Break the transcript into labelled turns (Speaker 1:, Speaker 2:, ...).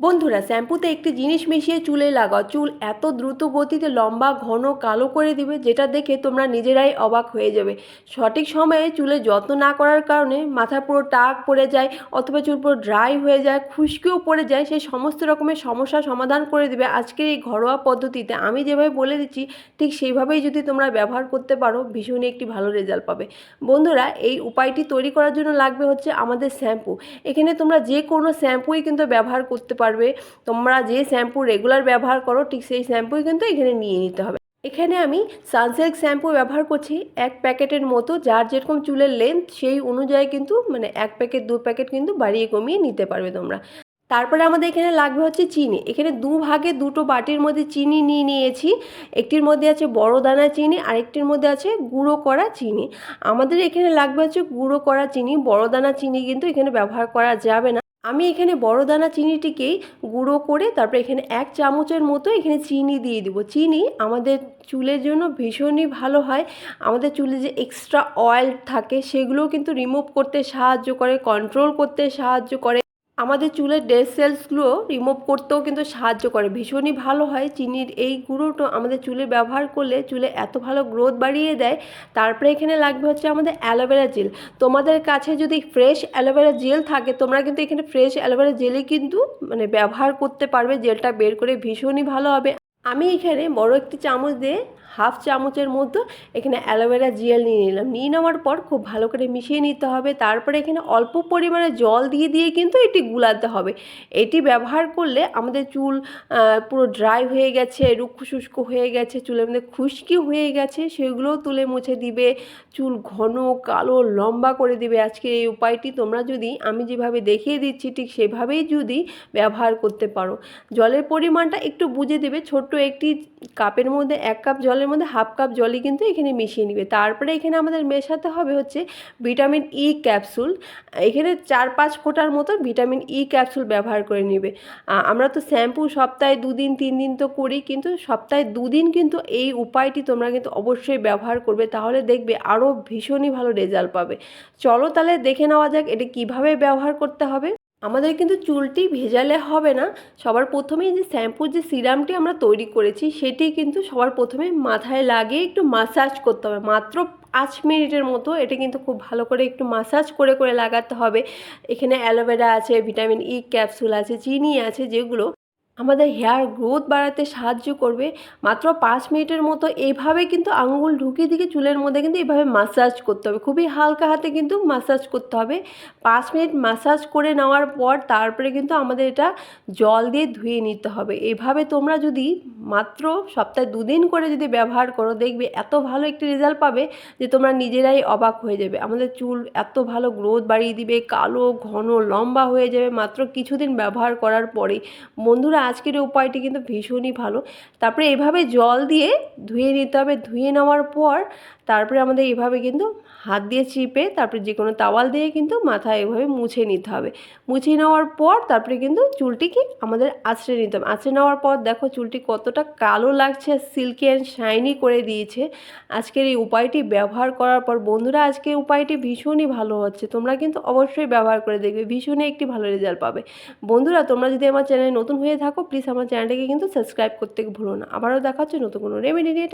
Speaker 1: বন্ধুরা, শ্যাম্পুতে একটি জিনিস মিশিয়ে চুলে লাগাও। চুল এত দ্রুত গতিতে লম্বা, ঘন, কালো করে দিবে, যেটা দেখে তোমরা নিজেরাই অবাক হয়ে যাবে। সঠিক সময়ে চুলে যত্ন না করার কারণে মাথা পুরো টাক পড়ে যায়, অথবা চুল পুরো ড্রাই হয়ে যায়, খুশকিও পড়ে যায়, সেই সমস্ত রকমের সমস্যার সমাধান করে দিবে আজকের এই ঘরোয়া পদ্ধতিতে। আমি যেভাবে বলে দিচ্ছি, ঠিক সেইভাবেই যদি তোমরা ব্যবহার করতে পারো, ভীষণই একটি ভালো রেজাল্ট পাবে। বন্ধুরা, এই উপায়টি তৈরি করার জন্য লাগবে হচ্ছে আমাদের শ্যাম্পু। এখানে তোমরা যে কোনো শ্যাম্পুই কিন্তু ব্যবহার করতে পারবে। তোমরা যে শ্যাম্পু রেগুলার ব্যবহার করো, ঠিক সেই শ্যাম্পুই কিন্তু এখানে নিয়ে নিতে হবে। এখানে আমি সানসিল্ক শ্যাম্পু ব্যবহার করছি এক প্যাকেটের মতো, যার যেরকম চুলের লেন্থ সেই অনুযায়ী কিন্তু মানে এক প্যাকেট, দু প্যাকেট কিন্তু বাড়িয়ে কমিয়ে নিতে পারবে তোমরা। তারপরে আমাদের এখানে লাগবে হচ্ছে চিনি। এখানে দু ভাগে দুটো বাটির মধ্যে চিনি নিয়ে নিয়েছি। একটির মধ্যে আছে বড় দানা চিনি, আরেকটির মধ্যে আছে গুঁড়ো করা চিনি। আমাদের এখানে লাগবে হচ্ছে গুঁড়ো করা চিনি। বড় দানা চিনি কিন্তু এখানে ব্যবহার করা যাবে না। আমি এখানে বড় দানা চিনিটিকেই গুঁড়ো করে তারপরে এখানে এক চামচের মতো এখানে চিনি দিয়ে দেবো। চিনি আমাদের চুলের জন্য ভীষণই ভালো হয়। আমাদের চুলে যে এক্সট্রা অয়েল থাকে সেগুলোও কিন্তু রিমুভ করতে সাহায্য করে কন্ট্রোল করতে সাহায্য করে। আমাদের চুলের ডেড সেলসগুলো রিমুভ করতেও কিন্তু সাহায্য করে। ভীষণই ভালো হয় চিনির এই গুঁড়োটা আমাদের চুলে ব্যবহার করলে চুলে এত ভালো গ্রোথ বাড়িয়ে দেয়। তারপরে এখানে লাগবে হচ্ছে আমাদের অ্যালোভেরা জেল। তোমাদের কাছে যদি ফ্রেশ অ্যালোভেরা জেল থাকে, তোমরা কিন্তু এখানে ফ্রেশ অ্যালোভেরা জেলই কিন্তু মানে ব্যবহার করতে পারবে, জেলটা বের করে ভীষণই ভালো হবে। আমি এখানে বড় একটি চামচ দিয়ে হাফ চামচের মতো এখানে অ্যালোভেরা জেল নিয়ে নিলাম। নিয়ে নেওয়ার পর খুব ভালো করে মিশিয়ে নিতে হবে। তারপরে এখানে অল্প পরিমাণে জল দিয়ে দিয়ে কিন্তু এটি গুলাতে হবে। এটি ব্যবহার করলে আমাদের চুল পুরো ড্রাই হয়ে গেছে, রুক্ষ শুষ্ক হয়ে গেছে, চুলের মধ্যে খুশকি হয়ে গেছে, সেগুলোও তুলে মুছে দিবে। চুল ঘন, কালো, লম্বা করে দিবে। আজকে এই উপায়টি তোমরা যদি আমি যেভাবে দেখিয়ে দিচ্ছি, ঠিক সেভাবেই যদি ব্যবহার করতে পারো। জলের পরিমাণটা একটু বুঝে দেবে। ছোট্ট একটি কাপের মধ্যে এক কাপ জলের মধ্যে হাফ কাপ জলই কিন্তু এখানে মিশিয়ে নিবে। তারপরে এখানে আমাদের মেশাতে হবে হচ্ছে ভিটামিন ই ক্যাপসুল। এখানে চার পাঁচ ফোঁটার মতো ভিটামিন ই ক্যাপসুল ব্যবহার করে নেবে। আমরা তো শ্যাম্পু সপ্তাহে দুদিন, তিন দিন তো করি, কিন্তু সপ্তাহে দুদিন কিন্তু এই উপায়টি তোমরা কিন্তু অবশ্যই ব্যবহার করবে, তাহলে দেখবে আরও ভীষণই ভালো রেজাল্ট পাবে। চলো তাহলে দেখে নেওয়া যাক এটা কীভাবে ব্যবহার করতে হবে। আমাদের কিন্তু চুলটি ভেজালে হবে না। সবার প্রথমেই যে শ্যাম্পুর যে সিরামটি আমরা তৈরি করেছি, সেটি কিন্তু সবার প্রথমে মাথায় লাগিয়ে একটু মাসাজ করতে হবে। মাত্র পাঁচ মিনিটের মতো এটা কিন্তু খুব ভালো করে একটু মাসাজ করে করে লাগাতে হবে। এখানে অ্যালোভেরা আছে, ভিটামিন ই ক্যাপসুল আছে, চিনি আছে, যেগুলো আমাদের হেয়ার গ্রোথ বাড়াতে সাহায্য করবে। মাত্র পাঁচ মিনিটের মতো এইভাবে কিন্তু আঙুল ঢুকিয়ে দিকে চুলের মধ্যে কিন্তু এইভাবে মাসাজ করতে হবে। খুবই হালকা হাতে কিন্তু মাসাজ করতে হবে। পাঁচ মিনিট মাসাজ করে নেওয়ার পর তারপরে কিন্তু আমাদের এটা জল দিয়ে ধুয়ে নিতে হবে। এভাবে তোমরা যদি মাত্র সপ্তাহে দুদিন করে যদি ব্যবহার করো, দেখবে এত ভালো একটি রেজাল্ট পাবে যে তোমরা নিজেরাই অবাক হয়ে যাবে। আমাদের চুল এত ভালো গ্রোথ বাড়িয়ে দিবে, কালো, ঘন, লম্বা হয়ে যাবে মাত্র কিছুদিন ব্যবহার করার পরেই। বন্ধুরা আজকের উপায়টি কিন্তু ভীষণই ভালো। তারপরে এভাবে জল দিয়ে ধুয়ে নিতে হবে। ধুয়ে নেওয়ার পর তারপরে আমাদের এভাবে কিন্তু হাত দিয়ে চিপে তারপরে যে কোনো তাওয়াল দিয়ে কিন্তু মাথায় এভাবে মুছে নিতে হবে। মুছে নেওয়ার পর তারপরে কিন্তু চুলটিকে আমাদের আঁচড়ে নিতে হবে। আঁচড়ে নেওয়ার পর দেখো চুলটি কতটা কালো লাগছে সিল্কি অ্যান্ড শাইনি করে দিয়েছে। আজকের এই উপায়টি ব্যবহার করার পর বন্ধুরা আজকের উপায়টি ভীষণই ভালো হচ্ছে। তোমরা কিন্তু অবশ্যই ব্যবহার করে দেখবে। ভীষণই একটি ভালো রেজাল্ট পাবে। বন্ধুরা তোমরা যদি আমার চ্যানেলে নতুন হয়ে থাকো প্লিজ আমার চ্যানেলটাকে কিন্তু সাবস্ক্রাইব করতে ভুলো না। আবারও দেখা হচ্ছে নতুন কোনো রেমেডি নিয়ে।